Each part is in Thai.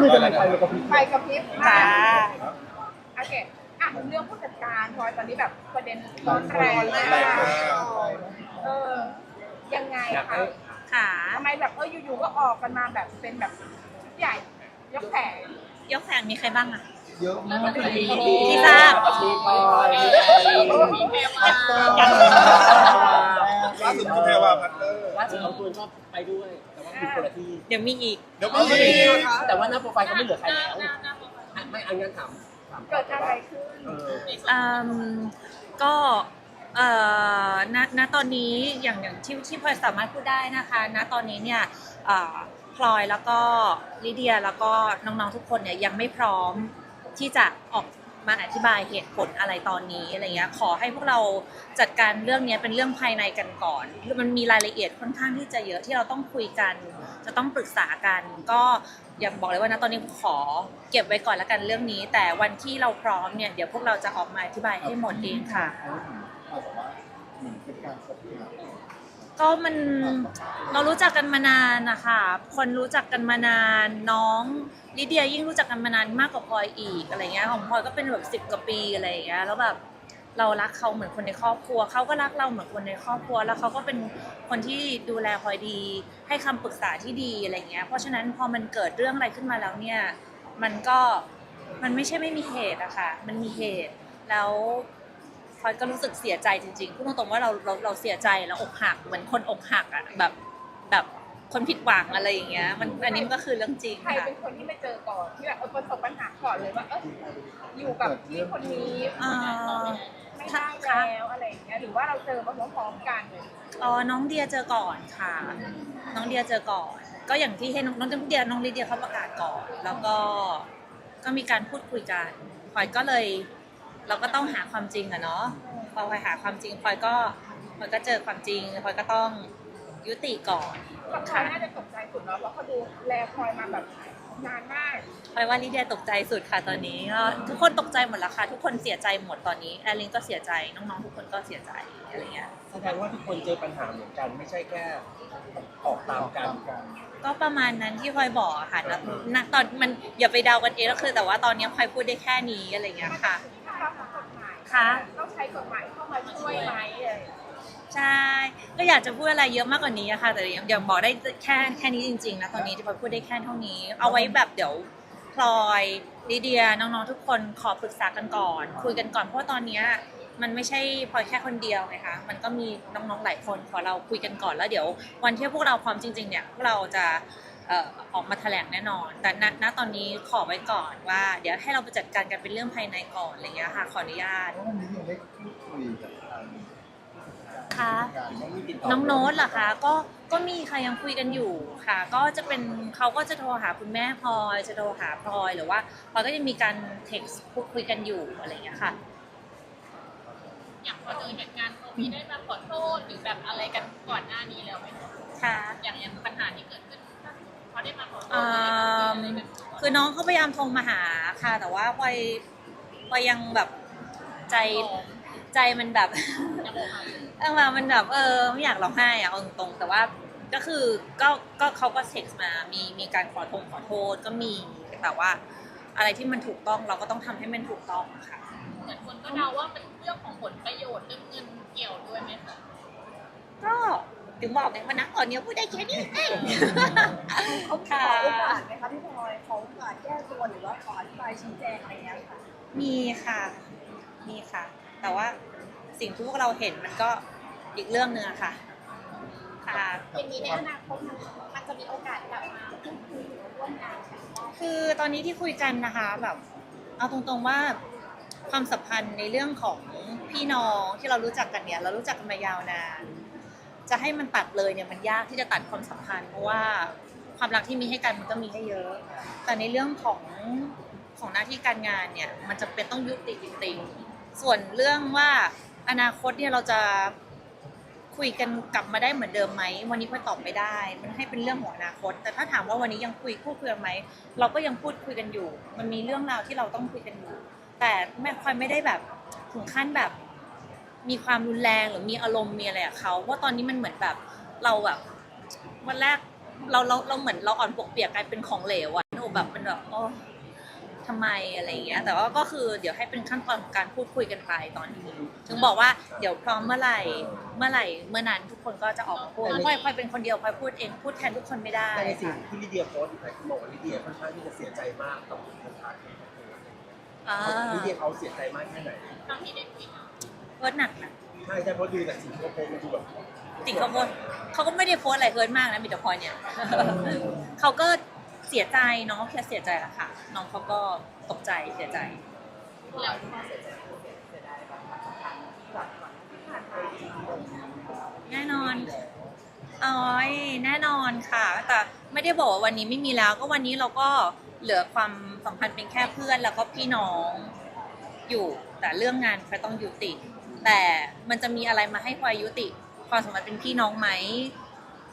มือจะไปเลยกับพี่ไปกับพริบจ้า โอเคอะเรื่องผู้จัดการพลอยตอนนี้แบบประเด็นร้อนแรงมากแรงมากเออยังไงอยากคะให้ค่ะทำไมแบบเอออยู่ๆก็ออกกันมาแบบเป็นแบบใหญ่ยกแผงยกแผงมีใครบ้างอะเยอะมากที่ทราบมีพลอยมีแพรวาล่าสุดคือแพรวาพัตเตอร์ล่าสุดน้องตูนก็ไปด้วย แต่ว่าอยู่คนละที่เดี๋ยวมีอีก เดี๋ยวก็มีแต่ว่าหน้าโปรไฟล์ก็ไม่เหลือใครแล้วอะไม่อันงั้นถามถามเกิดอะไรขึ้น เอออืมก็เอ่อณณตอนนี้อย่างอย่างที่ที่พลอยสามารถพูดได้นะคะ ณตอนนี้เนี่ยเอ่อพลอยแล้วก็ลิเดียแล้วก็น้องๆทุกคนเนี่ยยังไม่พร้อมที่จะออก มาอธิบายเหตุผลอะไรตอนนี้อะไรเงี้ยขอให้พวกเราจัดการเรื่องนี้เป็นเรื่องภายในกันก่อน มันมีรายละเอียดค่อนข้างที่จะเยอะที่เราต้องคุยกัน จะต้องปรึกษากัน ก็อย่าบอกเลยว่านะตอนนี้ขอเก็บไว้ก่อนแล้วกันเรื่องนี้ แต่วันที่เราพร้อมเนี่ยเดี๋ยวพวกเราจะออกมาอธิบายให้หมดเองค่ะก็มันเรา ก็มันเรารู้จักกันมานานนะคะคนรู้จักกันมานานน้องลิเดียยิ่งรู้จักกันมานานมากกว่าพลอยอีกอะไรเงี้ยของพลอยก็เป็นแบบสิบกว่าปีอะไรอย่างเงี้ยแล้วแบบเรารักเขาเหมือนคนในครอบครัวเขาก็รักเราเหมือนคนในครอบครัว แล้วเขาก็เป็นคนที่ดูแลพลอยดี ให้คำปรึกษาที่ดีอะไรเงี้ยเพราะฉะนั้นพอมันเกิดเรื่องอะไรขึ้นมาแล้วเนี่ยมันก็มันไม่ใช่ไม่มีเหตุอะค่ะมันมีเหตุแล้ว พลอยก็รู้สึกเสียใจจริงๆพูดตรงๆว่าเราเราเราเสียใจแล้วอกหักเหมือนคนอกหักอะแบบแบบคนผิดหวังอะไรอย่างเงี้ย มันอันนี้มันก็คือเรื่องจริงใครค่ะเป็นคนที่ไปเจอก่อนที่แบบเออประสบปัญหาก่อนเลยว่าเอออยู่กับพี่คนนี้อ่าไม่ได้แล้วอะไรอย่างเงี้ยหรือว่าเราเจอมาพร้อมๆกันอ๋อน้องเดียเจอก่อนค่ะ น้องเดียเจอก่อน ก็อย่างที่ให้น้องน้องเดียน้องลิเดียเขาประกาศก่อน แล้วก็ก็มีการพูดคุยกันพลอยก็เลย เราก็ต้องหาความจริงอะเนาะพอพลอยหาความจริงพลอยก็พลอยก็เจอความจริงพลอยก็ต้องยุติก่อนกับเขาน่าจะตกใจสุดเนาะเพราะเขาดูแลพลอยมาแบบนานมากพลอยว่าลิเดียตกใจสุดค่ะตอนนี้ก็ทุกคนตกใจหมดแล้วค่ะทุกคนเสียใจหมดตอนนี้แอลลินก็เสียใจน้องๆทุกคนก็เสียใจอะไรเงี้ยแสดงว่าทุกคนเจอปัญหาเหมือนกันไม่ใช่แค่ออกตามกันก็ประมาณนั้นที่พลอยบอกอะค่ะณณตอนมันอย่าไปเดากันเองก็คือแต่ว่าตอนนี้พลอยพูดได้แค่นี้อะไรเงี้ยค่ะ ค่ะต้องใช้กฎหมายเข้ามาช่วยไหมอะไรอย่างเงี้ยใช่ก็อยากจะพูดอะไรเยอะมากกว่านี้อะค่ะแต่ยังยังบอกได้แค่แค่นี้จริงๆนะตอนนี้ที่พลอยพูดได้แค่เท่านี้ เอาไว้แบบเดี๋ยวพลอยลิเดียน้องๆทุกคนขอปรึกษากันก่อน คุยกันก่อนเพราะว่าตอนเนี้ยมันไม่ใช่พลอยแค่คนเดียวไงคะ มันก็มีน้องๆหลายคนขอเราคุยกันก่อนแล้วเดี๋ยว วันที่พวกเราพร้อมจริงๆเนี่ยพวกเราจะเอ่อออกมาแถลงแน่นอน แต่ณณตอนนี้ขอไว้ก่อนว่า เดี๋ยวให้เราไปจัดการกันเป็นเรื่องภายในก่อนอะไรเงี้ยค่ะขออนุญาตวันนี้ยังได้พูดคุยกับทางค่ะการว่ามีติดต่อน้องโน้ตเหรอคะก็ก็มีค่ะยังคุยกันอยู่ค่ะ ก็จะเป็นเขาก็จะโทรหาคุณแม่พลอยจะโทรหาพลอยหรือว่าพลอยก็จะมีการเท็กซ์พูดคุยกันอยู่อะไรอย่างเงี้ยค่ะอย่างพอเจอเหตุการณ์เขามีได้มาขอโทษหรือแบบอะไรกันก่อนหน้านี้แล้วไหมคะ คือน้องเขาพยายามโทรมาหาค่ะ แต่ว่าพลอยพลอยยังแบบใจใจมันแบบยังบอกมาเออมามันแบบเออไม่อยากร้องไห้อะเอาตรงๆแต่ว่าก็คือก็ก็เขาก็เท็กซ์มา มีมีการขอโทษขอโทษก็มีแต่ว่า อะไรที่มันถูกต้องเราก็ต้องทำให้มันถูกต้องอะค่ะ เหมือนคนก็เดาว่าเป็นเรื่องของผลประโยชน์เรื่องเงินเกี่ยวด้วยไหมคะก็ ถึงบอกไงว่านักตอนนี้พูดได้แค่นี้เองเขาขอโอกาสไหมคะพี่พลอยขอโอกาสแก้ตัวหรือว่าขออธิบายชี้แจงอะไรเงี้ยค่ะมีค่ะ มีค่ะ แต่ว่าสิ่งที่พวกเราเห็นมันก็อีกเรื่องหนึ่งอะค่ะ ค่ะ อย่างนี้ในอนาคตมันจะมีโอกาสกลับมาพูดคุยหรือว่าร่วมงานกันได้คือตอนนี้ที่คุยกันนะคะแบบ เอาตรงๆว่าความสัมพันธ์ในเรื่องของพี่น้องที่เรารู้จักกันเนี่ย เรารู้จักกันมายาวนาน จะให้มันตัดเลยเนี่ยมันยากที่จะตัดความสัมพันธ์เพราะว่าความรักที่มีให้กันมันก็มีให้เยอะ แต่ในเรื่องของของหน้าที่การงานเนี่ยมันจะเป็นต้องยุติจริงๆส่วนเรื่องว่าอนาคตเนี่ยเราจะคุยกันกลับมาได้เหมือนเดิมไหมวันนี้พลอยตอบไม่ได้ มันให้เป็นเรื่องของอนาคต แต่ถ้าถามว่าวันนี้ยังคุยพูดคุยกันไหมเราก็ยังพูดคุยกันอยู่ มันมีเรื่องราวที่เราต้องคุยกันอยู่ แต่แม่พลอยไม่ได้แบบถึงขั้นแบบ มีความรุนแรงหรือมีอารมณ์มีอะไรกับเขาเพราะตอนนี้มันเหมือนแบบเราแบบวันแรกเราเราเราเหมือนเราอ่อนปวกเปียกกลายเป็นของเหลวอะหนูแบบเป็นแบบโอ้ทำไมอะไรอย่างเงี้ย แต่ว่าก็คือเดี๋ยวให้เป็นขั้นตอนของการพูดคุยกันไปตอนนี้ถึงบอกว่าเดี๋ยวพร้อมเมื่อไหร่เมื่อไหร่เมื่อนั้นทุกคนก็จะออกมาพูดพลอยพลอยเป็นคนเดียวพลอยพูดเองพูดแทนทุกคนไม่ได้ แต่ในสิ่งที่ลิเดียโพสต์หลายคนบอกว่าลิเดียค่อนข้างที่จะเสียใจมากกับคนทักอ่าลิเดียเขาเสียใจมากแค่ไหนตอนที่ได้คุยกัน เฮิร์ตหนักนะใช่ใช่เพราะดูจากสิ่งที่เขาโพสต์มันดูแบบติเขาโพสต์เขาก็ไม่ได้โพสต์อะไรเฮิร์ตมากนะมีแต่พลอยเนี่ย เขาก็เสียใจน้องแค่เสียใจแหละค่ะ น้องเขาก็ตกใจเสียใจ แล้วแน่นอนอ๋อยแน่นอนค่ะ แต่ไม่ได้บอกว่าวันนี้ไม่มีแล้ว ก็วันนี้เราก็เหลือความสัมพันธ์เป็นแค่เพื่อนแล้วก็พี่น้องอยู่ แต่เรื่องงานพลอยต้องยุติ แต่มันจะมีอะไรมาให้พลอยยุติความสัมพันธ์เป็นพี่น้องไหม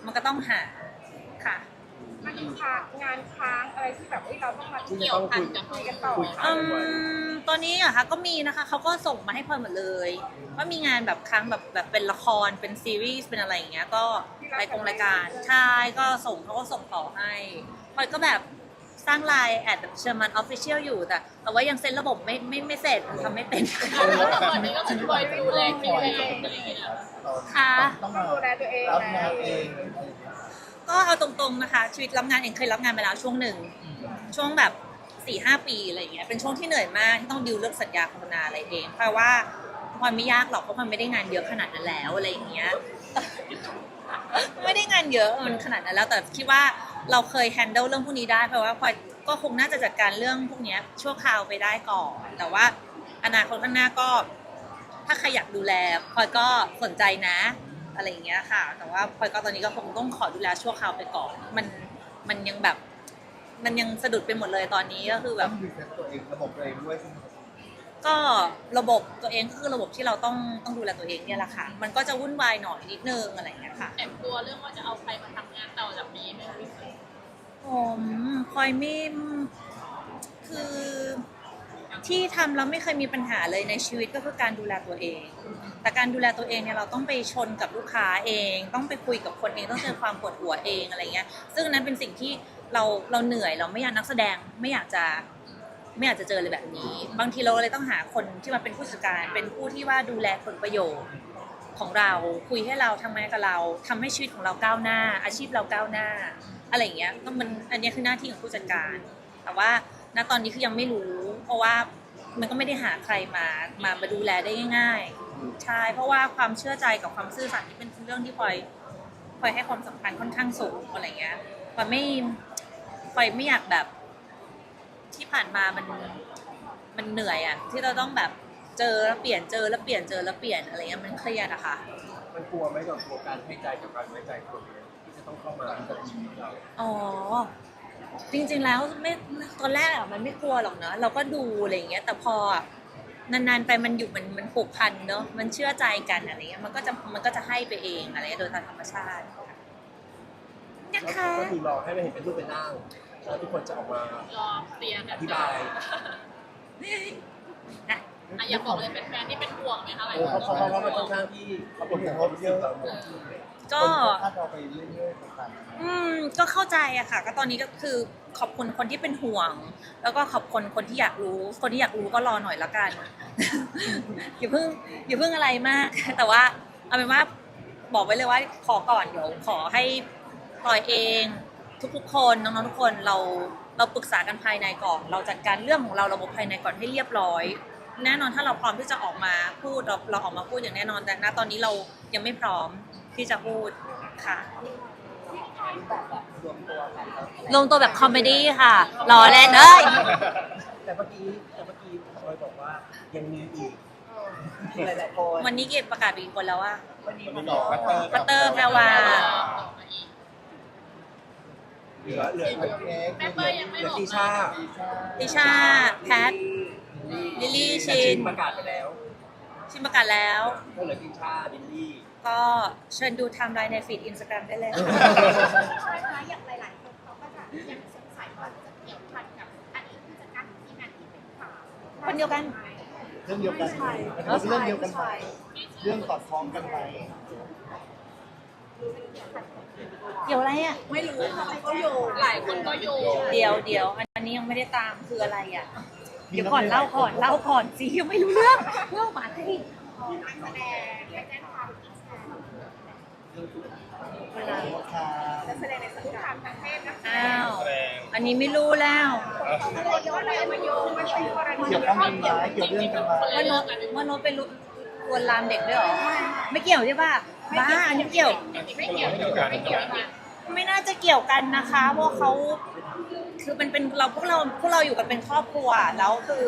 มันก็ต้องหาค่ะมันมีค้างงานค้างอะไรที่แบบเอ้ยเราต้องมาที่จะต้องคุยคุยกันต่อคุยอืค้างกันไว้มตอนนี้เหรอะคะก็มีนะคะเขาก็ส่งมาให้พลอยหมดเลยว่ามีงานแบบครั้งแบบแบบเป็นละครเป็นซีรีส์เป็นอะไรอย่างเงี้ยก็รายกงรายการใช่ก็ส่งเขาก็ส่งต่อให้พลอยก็แบบ สร้างไลน์แอดเชอร์มันออฟฟิเชียลอยู่แต่แต่ว่ายังเซ็นระบบไม่ไม่ไม่เสร็จทำไม่เป็นแล้วตอนนี้ก็คือคอยดูแลคิวเองอะไรอย่างเงี้ยนะค่ะต้องต้อมางดูแลตัวเองรับแล้งานวเองก็เอาตรงๆนะคะ ชีวิตรับงานเองเคยรับงานมาแล้วช่วงหนึ่ง ช่วงแบบสี่ห้าปีอะไรอย่างเงี้ยเป็นช่วงที่เหนื่อยมากที่ต้องดิวเรื่องสัญญาโฆษณาอะไรเองเพราะว่ามันไม่ยากหรอกเพราะมันไม่ได้งานเยอะขนาดนั้นแล้วอะไรอย่างเงี้ยไม่ได้งานเยอะมันขนาดนั้นแล้วแต่คิดว่า เราเคยแฮนเดิลเรื่องพวกนี้ได้เพราะว่าพลอยก็คงน่าจะจัดการเรื่องพวกเนี้ยชั่วคราวไปได้ก่อน แต่ว่าอนาคตข้างหน้าก็ ถ้าใครอยากดูแลพลอยก็สนใจนะ อะไรอย่างเงี้ยค่ะ แต่ว่าพลอยก็ตอนนี้ก็คงต้องขอดูแลชั่วคราวไปก่อน มันมันยังแบบ มันยังสะดุดไปหมดเลยตอนนี้ก็คือแบต้อบงรีเซ็ตตัวเองระบบตัวเองด้วยใช่ไหมก็ระบบตัวเองก็คือระบบที่เราต้องต้องดูแลตัวเองเนี่ยแหละค่ะ มันก็จะวุ่นวายหน่อยนิดนึงอะไรอย่างเงี้ยค่ะ แอบกลัวเรื่องว่าจะเอาใครมาทำงานต่อจากนี้ไหมคะพี่เฟิร์น ผมพลอยไม่คือที่ทำแล้วไม่เคยมีปัญหาเลยในชีวิตก็คือการดูแลตัวเอง แต่การดูแลตัวเองเนี่ยเราต้องไปชนกับลูกค้าเอง ต้องไปคุยกับคนเองต้องเจอความปวดหัวเองอะไรเงี้ย ซึ่งนนั้นเป็นสิ่งที่เราเราเหนื่อยเราไม่อยากนักแสดงไม่อยากจะไม่อยากจะเจอเลยแบบนี้ บางทีเราเลยต้องหาคนที่มาเป็นผู้จัดการ เป็นผู้ที่ว่าดูแลผลประโยชน์ ของเราคุยให้เราทำงานกับเราทำให้ชีวิตของเราก้าวหน้า อาชีพเราก้าวหน้า อะไรอย่างเงี้ยก็มันอันนี้คือหน้าที่ของผู้จัดการ แต่ว่าณตอนนี้คือยังไม่รู้ เพราะว่ามันก็ไม่ได้หาใครมามามาดูแลได้ง่ายๆใช่เพราะว่าความเชื่อใจกับความซื่อสัตย์นี่เป็นเรื่องที่พลอยพลอยให้ความสำคัญค่อนข้างสูงอะไรเงี้ยพลอยไม่พลอยไม่อยากแบบที่ผ่านมามันมันเหนื่อยอะที่เราต้องแบบ เจอแล้วเปลี่ยนเจอแล้วเปลี่ยนเจอแล้วเปลี่ยนอะไรเงี้ยมันเครียดอะค่ะ มันกลัวไหมกับกลัวการให้ใจกับการไว้ใจคนที่จะต้องเข้ามากับชีวิตเราอ๋อ จริงๆแล้วไม่ตอนแรกอะมันไม่กลัวหรอกเนอะเราก็ดูอะไรอย่างเงี้ย แต่พออะนานๆไปมันอยู่มันมันผูกพันเนอะมันเชื่อใจกันอะไรเงี้ยมันก็จะมันก็จะให้ไปเองอะไรเงี้ยโดยทางธรรมชาตินะคะก็คือรอให้มันเห็นเป็นรูปเป็นร่างแล้วทุกคนจะออกมารอเคลียร์กัอนธิบายนะ อะอยากบอกเลยเป็นแฟนที่เป็นห่วงไหมคะหลายเออคนเขาเขาเขามันค่อนข้างที่เขาเป็นห่วงเขาเยอะเราหมดก็คนคาดเราไปเรื่อยๆต่างๆอืมก็เข้าใจอะค่ะ ก็ตอนนี้ก็คือขอบคุณคนที่เป็นห่วง แล้วก็ขอบคุณคนที่อยากรู้ คนที่อยากรู้ก็รอหน่อยละกัน อย่าเพิ่งอย่าเพิ่งอะไรมาก แต่ว่าเอาเป็นว่าบอกไว้เลยว่าขอก่อนเดี๋ยวขอให้ปล่อยเองทุกๆคนน้องๆทุกคนเราเราปรึกษากันภายในก่อน เราจัดการเรื่องของเราระบบภายในก่อนให้เรียบร้อย แน่นอนถ้าเราพร้อมที่จะออกมาพูดเราเราออกมาพูดอย่างแน่นอนแต่ณตอนนี้เรายังไม่พร้อมที่จะพูดค่ะลงตัวแบบคอมเมดี้ค่ะรอเล่นเอ้ยแต่เมื่อกี้แต่เมื่อกี้พลอยบอกว่ายังมีอีกหลายๆคนวันนี้เกดประกาศไปอีกคนแล้วว่าวันนี้มีดอกพัตเตอร์พัตเตอร์แพรวาเหลือเหลือโอเคแม่เป้ยยังไม่เหลืบออกตีนะชาติชาแพท ลิลลี่ชิน ประกาศไปแล้วชิมประกาศแล้ว ก็เหลือตีชาดิลลี่ ก็เชิญดูไทม์ไลน์ในฟีดอินสตาแกรมได้เลยค่ะ ใช่ไหมอย่างหลาย ๆ คนเขาก็จะยังสงสัยว่าจะเกี่ยวพันกับอดีตผู้จัดการของทีมงานที่เป็นข่าวคนเดียวกัน เรื่องเดียวกันมันเป็นเรื่องเดียวกันไหมเรื่องสอดคล้องกันไหมเกี่ยวอะไรอะ ไม่รู้ทำไมเขาโยงหลายคนก็โยง เดี๋ยวเดี๋ยวอันนี้ยังไม่ได้ตามคืออะไรอะ เดี๋ยวก่อนเล่าก่อนเล่าก่อนสิยังไม่รู้เรื่องเล่ามาให้นักแสดงไปแจ้งความที่ศาลเวลาค่ะนักแสดงในสังกัดทางเพศนะคะอ้าวอันนี้ไม่รู้แล้วอะไรโยนอะไรมาโยงมันเป็นกรณีเกี่ยวข้องกันไหมเกี่ยวเรื่องกันไหมว่าโนตว่าโนตเป็นลวนลามเด็กด้วยเหรอไม่เกี่ยวใช่ป่ะบ้าอันนี้เกี่ยว ไม่เกี่ยวไม่เกี่ยวไม่เกี่ยวไม่น่าจะเกี่ยวกันนะคะเพราะเขา คือมันเป็นเราพวกเราพวกเราอยู่กันเป็นครอบครัวแล้วคือ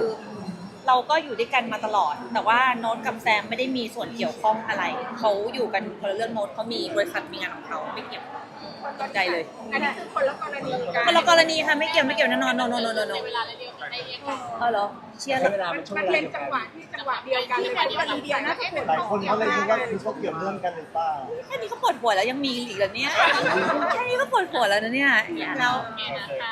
เราก็อยู่ด้วยกันมาตลอด แต่ว่าโน้ตกับแซมไม่ได้มีส่วนเกี่ยวข้องอะไร เขาอยู่กันคนละเรื่องโน้ตเขามีบริษัทมีงานของเขาไม่เกี่ยวตกใจเลย อันนี้คือคนละกรณีกันคนละกรณีค่ะไม่เกี่ยวไม่เกี่ยวแน่นอนโนโนโนโนโนในเวลาเดียวกันได้เรียกกันเออเหรอเชียร์เหรใช้อเวลามันช่วงมันเวลาเป็นเดียวจักังนหวะที่จังหวะเดียวกันเลยเป็นกรณีเดียวนะที่เป็นหลายคนเขาเลยคิดว่าคือเขาเกี่ยวเรื่องกันหรือเปล่าแค่นี้ก็ปวดหัวแล้วยังมีอีกเหรอเนี่ยแค่นี้ก็ปวดหัวแล้วนะเนี่ยเราโอเคนะคะ